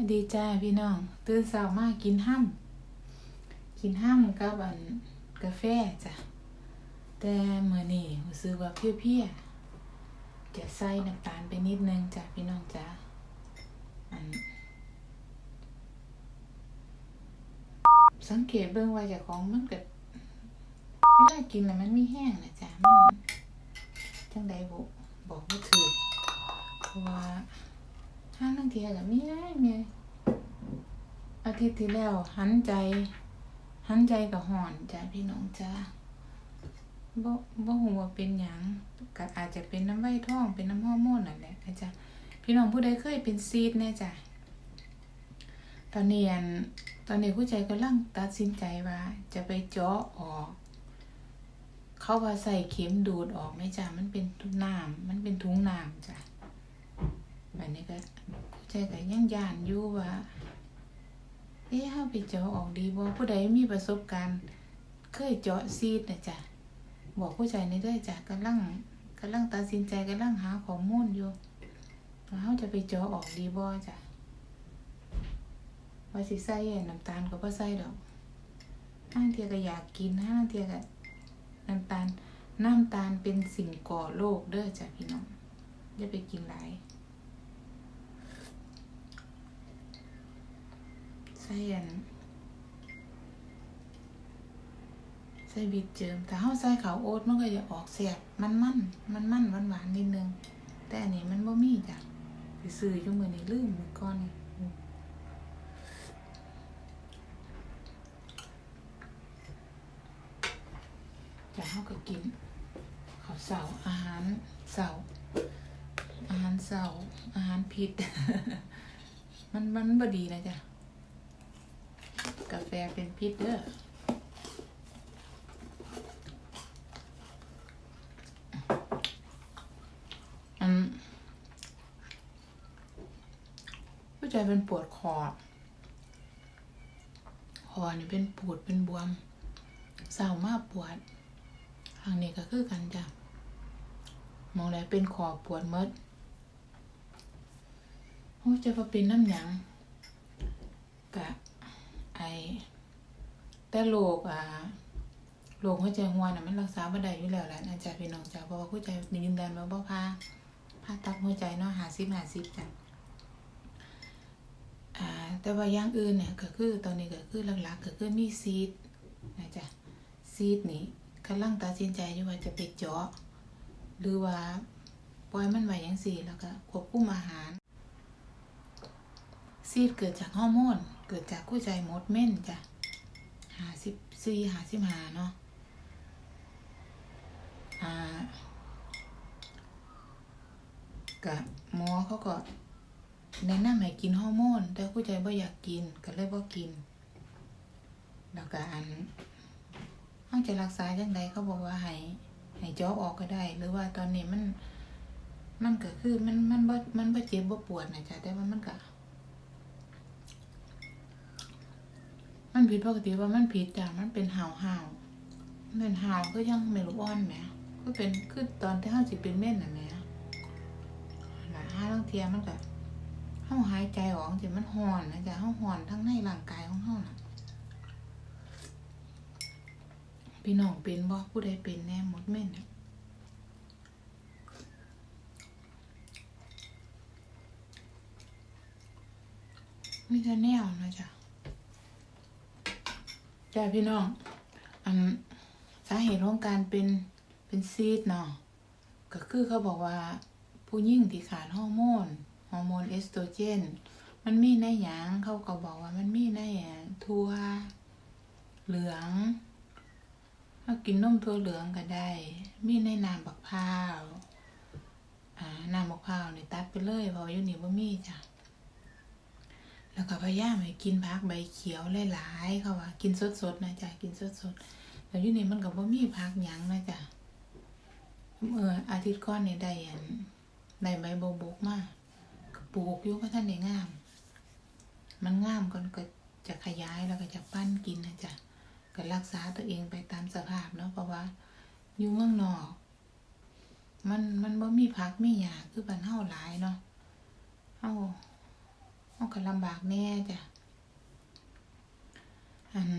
ดีจ้าพี่น้อง ตื่นเช้ามากินห้ำกินห้ำกับอันกาแฟจ้ะ แต่เมื้อนี้รู้สึกว่าเพลียๆจะใส่น้ำตาลไปนิดนึงจ้ะพี่น้องจ้าอัน สังเกตเบิ่งว่าจ้าของมันก็เวลากินแล้วมันไมีแห้งนะจ้ะมันจังใดบ่บอกบ่ถูกเพราะว่า ห้างทั้งเทียกับมีได้เมียอาทิตย์ที่แล้วหันใจหันใจกับห่อนจ้ะพี่น้องจ้าบ่บ่ฮู้ว่าเป็นหยังก็อาจจะเป็นน้ำไว้ท้องเป็นน้ำฮอร์โมนนั่นแหละนะจ๊ะพี่น้องผู้ใดเคยเป็นซีดแน่จ้ะตอนเนี้อันตอนนี้ผู้ใจกำลังตัดสินใจว่า จะไปเจาะออก เขาว่าใส่เข็มดูดออกไหมจ้ะมันเป็นถุงน้ำมันเป็นถุงน้ำจ้ะ บัดนี้ก็ผู้ใจก็ยังยานอยู่ว่าเอ๊ะเฮาไปเจาะออกดีบ่ผู้ใดมีประสบการณ์ เคยเจาะซีดนะจ้ะบอกผู้ใจในเด้อจ้ะกำลังกำลังตัดสินใจกำลังหาข้อมูลอยู่ว่าเฮาจะไปเจาะออกดีบ่จ้ะว่าสิใส่น้ำตาลก็บ่ใส่ดอกห้างเทียก็อยากกินห้างเทียก็น้ำตาลน้ำตาลเป็นสิ่งก่อโรคเด้อจ้ะพี่น้องอย่าไปกินหลาย ส่อันใส่บิดเจิมแต่เฮาใส่ขาวโอ๊ตมันก็จะออกแซ่บมันมันมันมันหวานหวานนิดนึง แต่อันนี้มันบ่มีจ้ะไปซื้ออยู่มือนี้ลืมมือก่อนนี่อืมจ้าก็กินข้าวเสาอาหารเสาอาหารเสาอาหารผิด มันมันบ่ดีนะจ๊ะ กาแฟเป็นพิษเด้ออันผู้ใจเป็นปวดคอ คอนี่เป็นปวดเป็นบวมเศร้ามากปวดทางนี้ก็คือกันจ้ะมองแล้วเป็นคอปวดหมดโอ้จะมาเป็นน้ำหยังกะ ไอแต่ โรคอ่าโรคหัวใจหัวน่ะมันรักษาบ่ได้อยู่แล้วแหละนะจ๊ะพี่น้องจ้ะเพราะว่าหัวใจมียืนยันว่าบ่พาผ่าตัดหัวใจเนาะ50 50จ้ะอ่า แต่ว่าอย่างอื่นเนี่ยก็คือตอนนี้ก็คือหลักๆก็คือมีซีดนะจ๊ะซีดนี่กำลังตัดสินใจอยู่ว่าจะไปเจาะหรือว่าปล่อยมันไว้จังซี่แล้วก็ควบคุมอาหาร ซีดเกิดจากฮอร์โมนเกิดจากกู้ใจมดเม่นจ้ะาสิบสี่หาสิบหาเนาะอ่ากับหมอเขาก็แนะนำให้กินฮอร์โมน แต่กู้ใจบ่อยากกินก็เลยบ่กิน แล้วก็อันห้องจะรักษาจังไดเขาบอกว่าให้ให้จาะออกก็ได้ หรือว่าตอนนี้มัน มันก็คือมันมันบ่มันบ่เจ็บบ่ปวดนะจ๊ะแต่ว่ามันก็ มันผิดปกติว่ามันผิดจ้ะมันเป็นห่าวห่าวเป็นห่าวก็ยังไม่รู้อ่อนแหมก็เป็นคือตอนที่เฮาสิบเป็นเม่นน่ะแหมหลายห้าลางเทียมันก็เฮาหายใจออกสิมันห่อนนะจ๊ะเฮาห่อนทั้งในร่างกายของเฮาน่ะพี่น้องเป็นบ่ผู้ใดเป็นแน่หมดเม่นน่ะมีแต่แนวนะจ๊ะ จ้าพี่น้อง อันสาเหตุของการเป็นเป็นซีดเนาะก็คือเขาบอกว่า ผู้หญิงที่ขาดฮอร์โมนฮอร์โมนเอสโตรเจน มันมีในหยังเขาก็บอกว่ามันมีในทั่วเหลืองถ้ากินนมทั่วเหลืองก็ได้ มีในน้ำบักพร้าว อ่า น้ำบักพร้าวนี่ตัดไปเลยเพราะอยู่นี่บ่มีจ้ะ แล้วก็พยายามให้กินผักใบเขียวหลายๆเขาว่า กินสดๆนะจ๊ะกินสดๆแล้วอยู่นี่มันก็บ่มีผักหยังนะจ๊ะเมื่ออาทิตย์ก่อนนี่ได้อันได้ใบโบกมากปลูกอยู่ก็ท่านได้งาม มันงามก่อนก็จะขยายแล้วก็จะปั้นกินนะจ๊ะก็รักษาตัวเองไปตามสภาพเนาะเพราะว่า อยู่เมืองนอก มันมันบ่มีผักมีหญ้าคือบ้านเฮาหลายเนาะเฮา เฮาก็ลำบากแน่จ้ะอัน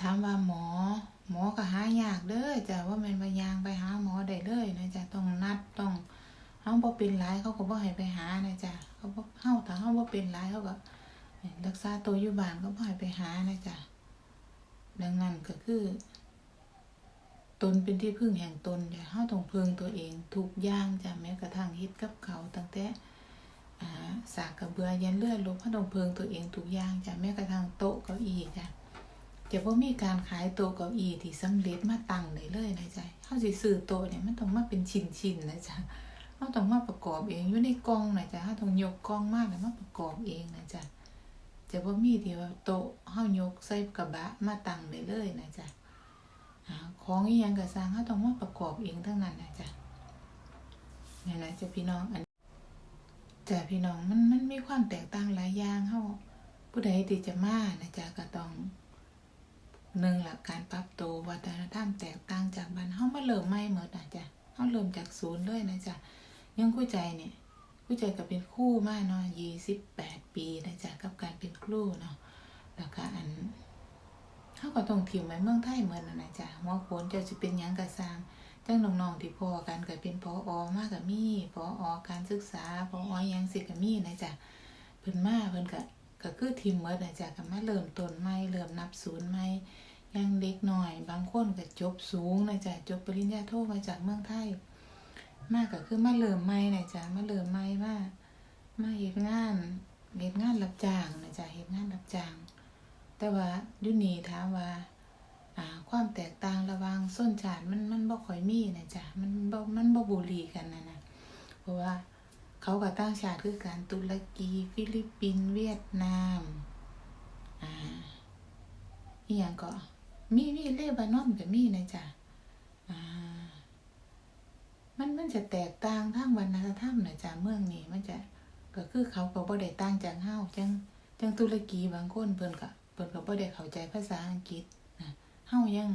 ถามว่าหมอ หมอก็หายากเด้อจ้ะว่าม่นว่ายางไปหาหมอได้เลยนะจ้ะต้องนัดต้องเฮาบ่เป็นหลายเขาก็บ่ให้ไปหานะจ้ะเขาบ่เฮาถ้าเฮาบ่เป็นหลายเขาก็รักษาตัวอยู่บ้านก็บ่ให้ไปหานะจ้ะดังนั้นก็คือตนเป็นที่พึ่งแห่งตนจ้ะเฮาต้องพึ่งตัวเองทุกอย่างจ้ะแม้กระทั่งฮ็ดกับเขาตั้งแต่ สากกระเบือยันเลือดลบเฮาต้องพึ่งตัวเองทุกอย่างจ้ะแม้กระทั่งโต๊ะเก้าอี้จ้ะจะบ่ามีการขายโต๊ะเก้าอี้ที่สำเร็จมาตั้งได้เลยนะจ๊ะเฮาสิซื้อโต๊ะเนี่ยมันต้องมาเป็นชิ้นๆนะจ๊ะเฮาต้องมาประกอบเองอยู่ในกล่องนะจ๊ะเฮาต้องยกกล่องมาแล้วมาประกอบเองนะจ๊ะจะบ่ามีที่ว่าโต๊ะเฮายกใส่กระบะมาตั้งได้เลยนะจ๊ะของอีหยังก็สร้างเฮาต้องมาประกอบเองทั้งนั้นนะจ๊ะนี่นะจ๊ะพี่น้องอัน จ้ะพี่น้องมันมันมีความแตกต่างหลายอย่างเฮาผู้ใดที่จะมานะจ๊ะก็ต้องหนึ่งหลักการปรับตัววัฒนธรรมแตกต่างจากบ้านเฮามาเริ่มใหม่หมดนะจ๊ะเฮาเริ่มจากศูนย์เลยนะจ๊ะยังคู่ใจเนี่ยคู่ใจก็เป็นคู่มากเนาะยี่สิบแปดปีนะจ๊ะกับการเป็นครูเนาะแล้วก็อันเฮาก็ต้องถิ่มไว้เมืองไทยเหมือนนะจ๊ะหัวโขนเจะสิเป็นหยังก็สร้าง จังน้องๆที่พอกันก็เป็นพออมาก็มีพออการศึกษาพออหยังสิก็มีนะจ๊ะเพิ่นมาเพิ่นก็ก็คือทีมเมิร์ดนะจ๊ะก็มาเริ่มต้นใหม่เริ่มนับศูนย์ใหม่ยังเด็กหน่อย บางคนก็จบสูงนะจ๊ะจบปริญญาโทมาจากเมืองไทย มากก็คือมาเริ่มใหม่นะจ๊ะมาเริ่มใหม่มามาเฮ็ดงานเฮ็ดงานรับจ้างนะจ๊ะเฮ็ดงานรับจ้าง แต่ว่ายู่นี่ถามว่า ความแตกต่างระหว่างส้นชาติมันมันบ่ค่อยมีนะจ๊ะมันบ่มันบ่บุรีกันนะนะเพราะว่าเขากับต่างชาติคือการตุรกีฟิลิปปินส์เวียดนามอ่าอีหยังก็มีมีเลบานอนก็มีนะจ๊ะอ่ามันมันจะแตกต่างทางวัฒนธรรมนะจ๊ะเมืองนี้มันจะก็คือเขาก็บ่ได้ต่างจากเฮาจังจังตุรกีบางคนเพิ่นก็เพิ่นก็บ่ได้เข้าใจภาษาอังกฤษ เฮายัง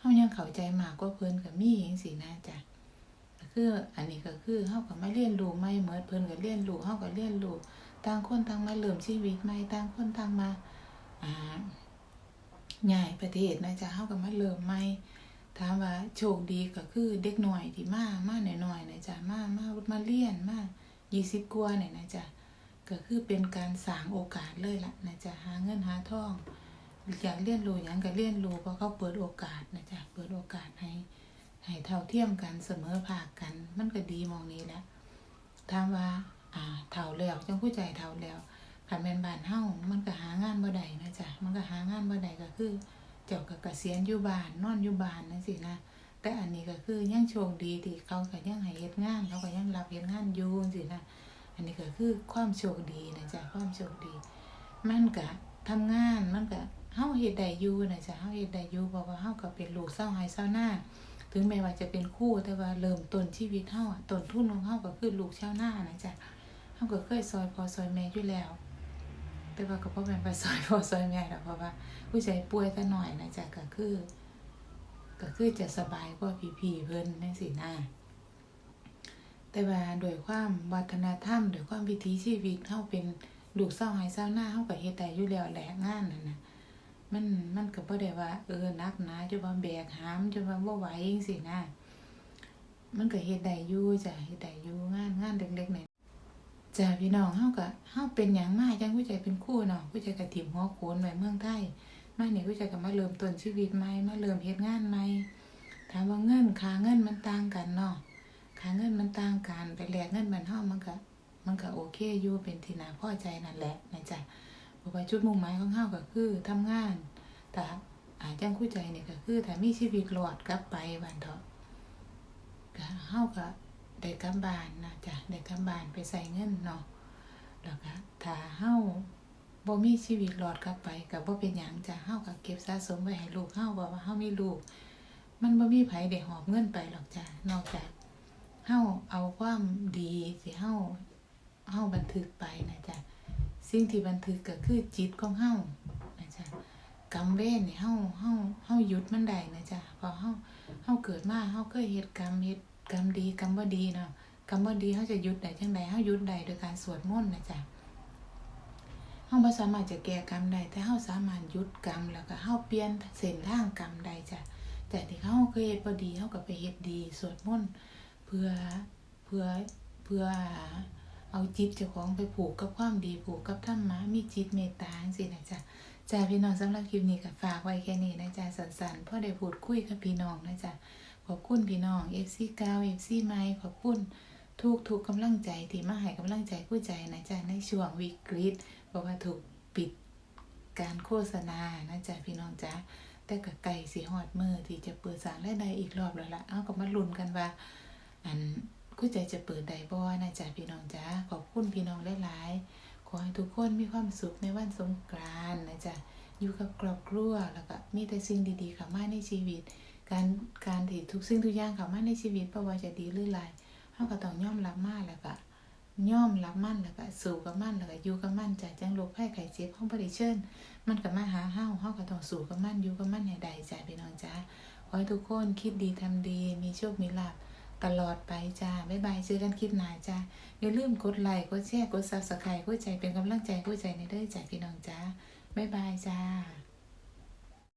เฮายังเข้าใจมากกว่าเพิ่นก็มีจังซี่นะจ๊ะคืออันนี้ก็คือเฮาก็มาเรียนรู้ใหม่เหมือนเพิ่นก็เรียนรู้เฮาก็เรียนรู้ต่างคนต่างมาเริ่มชีวิตใหม่ต่างคนต่างมาอ่าย้ายประเทศนะจ๊ะเฮาก็มาเริ่มใหม่ถามว่าโชคดีก็คือเด็กหน้อยที่มามาหน้อยๆนะจ๊ะมามามาเรียนมา20กว่าเนี่ยนะจ๊ะก็คือเป็นการสร้างโอกาสเลยล่ะนะจ๊ะหาเงินหาทอง อยากเรียนรู้หยังก็เรียนรู้เพราะเขาเปิดโอกาสนะจ๊ะเปิดโอกาสให้ให้เท่าเทียมกันเสมอภาคกัน มันก็ดีมองนี้แหละถามว่า อ่าเท่าแล้วจังผู้ใจเท่าแล้วคันแม่นบ้านเฮามันก็หางานบ่ได้นะจ๊ะมันก็หางานบ่ได้ก็คือ เจ้าก็เกษียณอยู่บ้านนอนอยู่บ้านจังซี่นะแต่อันนี้ก็คือยังโชคดีที่เขาก็ยังให้เฮ็ดงานเขาก็ยังรับเฮ็ดงานอยู่จังซี่นะอันนี้ก็คือความโชคดีนะจ๊ะความโชคดี มันก็ทำงานมันก็ เฮาเฮ็ดได้อยู่นะจ๊ะเฮาเฮ็ดได้อยู่เพราะว่าเฮาก็เป็นลูกเศร้าไห้เศร้าหน้า ถึงแม้ว่าจะเป็นคู่แต่ว่าเริ่มต้นชีวิตเฮาอะต้นทุนของเฮาก็คือลูกชาวนานะจ๊ะเฮาก็เคยซอยพอซอยแม่อยู่แล้ว แต่ว่าก็บ่แม่นไปซอยพอซอยแม่ดอกเพราะว่าผู้ใจป่วยแต่น้อยนะจ๊ะก็คือก็คือจะสบายกว่าพี่ๆเพิ่นจังซี่นะแต่ว่าโดวยความวัฒนธรรมโดวยความวิถีชีวิตเฮาเป็นลูกสาวไห้าวนาเฮาก็เฮ็ดได้อยู่แล้วแหละงานนั่นน่ะ มันมันก็บ่ได้ว่าเออนักนาจนว่าแบกหามจนว่าบ่ไหวจังซี่นะมันก็เฮ็ดได้อยู่จ้ะเฮ็ดได้อยู่งานงานเล็กๆน้อยจ้าพี่น้องเฮาก็เฮาเป็นหยังมาจังผู้ใจเป็นคู่เนาะผู้ใจก็ถิ่มหัวโขนไว้เมืองไทยมาเนี่ยผู้ใจก็มาเริ่มต้นชีวิตใหม่มาเริ่มเฮ็ดงานใหม่ถามว่าเงินค่าเงินมันต่างกันเนาะค่าเงินมันต่างกันไปแลกเงินบ้านเฮามันก็มันก็โอเคอยู่เป็นที่น่าพอใจนั่นแหละนะจ๊ะ เพราะว่าจุดมุ่งหมายของเฮาก็คือทำงานแต่อาจังคู่ใจเนี่ก็คือถ้ามีชีวิตรอดกลับไปบันเถาะก็เฮาก็ได้กลับบ้านนะจ๊ะได้กลับบ้านไปใส่เงินเนาะแล้วก็ถ้าเฮาบ่มีชีวิตรอดกลับไปก็บ่เป็นหยังจ้ะเฮาก็เก็บสะสมไว้ให้ลูกเฮาเพราะว่าเฮามีลูก มันบ่มีไผได้หอบเงินไปหรอกจ้ะนอกจากเฮาเอาความดีที่เฮาเฮาบันทึกไปนะจ๊ะ สิ่งที่บันทึกก็คือจิตของเฮานะจ๊ะกรรมเวรนี่เฮาเฮาเฮาหยุดมันได้นะจ๊ะพอเฮาเฮาเกิดมาเฮาเคยเฮ็ดกรรมเฮ็ดกรรมดีกรรมบ่ดีเนาะกรรมบ่ดีเฮาจะหยุดได้จังใดเฮาหยุดได้โดยการสวดมนต์นะจ๊ะเฮาบ่สามารถจะแก้กรรมได้แต่เฮาสามารถหยุดกรรมแล้วก็เฮาเปลี่ยนเส้นทางกรรมได้จ้ะจากที่เฮาเคยเฮ็ดบ่ดีเฮาก็ไปเฮ็ดดีสวดมนต์เพื่อเพื่อเพื่อ เอาจิตเจ้าของไปผูกกับความดีผูกกับธรรมะมีจิตเมตตาจังซี่นะจ๊ะจ้าพี่น้องสำหรับคลิปนี้ก็ฝากไว้แค่นี้นะจ๊ะสั้นๆพราะได้พูดคุยกับพี่น้องนะจ๊ะขอบคุณพี่น้อง FC เก้า FC ใหม่ขอบคุณทุกทุกกำลังใจที่มาให้กำลังใจผู้ใจนะจ๊ะในช่วงวิกฤตเพราะว่าถูกปิดการโฆษณานะจ๊ะพี่น้องจ๊ะแต่ก็ไก่สีหอดมือที่จะเปิดสารและใดอีกรอบแล้วล่ะเอาก็มาลุ้นกันว่าอัน กูใจจะเปิดใดบ่นะจ๊ะพี่น้องจ๊ะขอบคุณพี่น้องหลายๆขอให้ทุกคนมีความสุขในวันสงกรานต์นะจ๊ะอยู่กับครอบครัวแล้วก็มีแต่สิ่งดีๆเข้ามาในชีวิต การการที่ทุกสิ่งทุกอย่างเข้ามาในชีวิตเพราะว่าจะดีหรือไรเฮาก็ต้องยอมรับมาแล้วก็ย่อมรับมันแล้วก็สู้กับมันแล้วก็อยู่กับมันจ้ะจังโรคภัยไข้เจ็บเฮาบ่ได้เชิญมันก็มาหาเฮาเฮาก็ต้องสู้กับมันอยู่กับมันให้ได้จ้ะพี่น้องจ้ะขอให้ทุกคนคิดดีทำดีมีโชคมีลาภ ตลอดไปจ้า บ๊ายบายเจอกันคลิปหน้าจ้า อย่าลืมกดไลค์ กดแชร์ กดซับสไครต์กดใจเป็นกำลังใจกดใจในเด้อจ้ะพี่น้องจ้า บ๊ายบายจ้า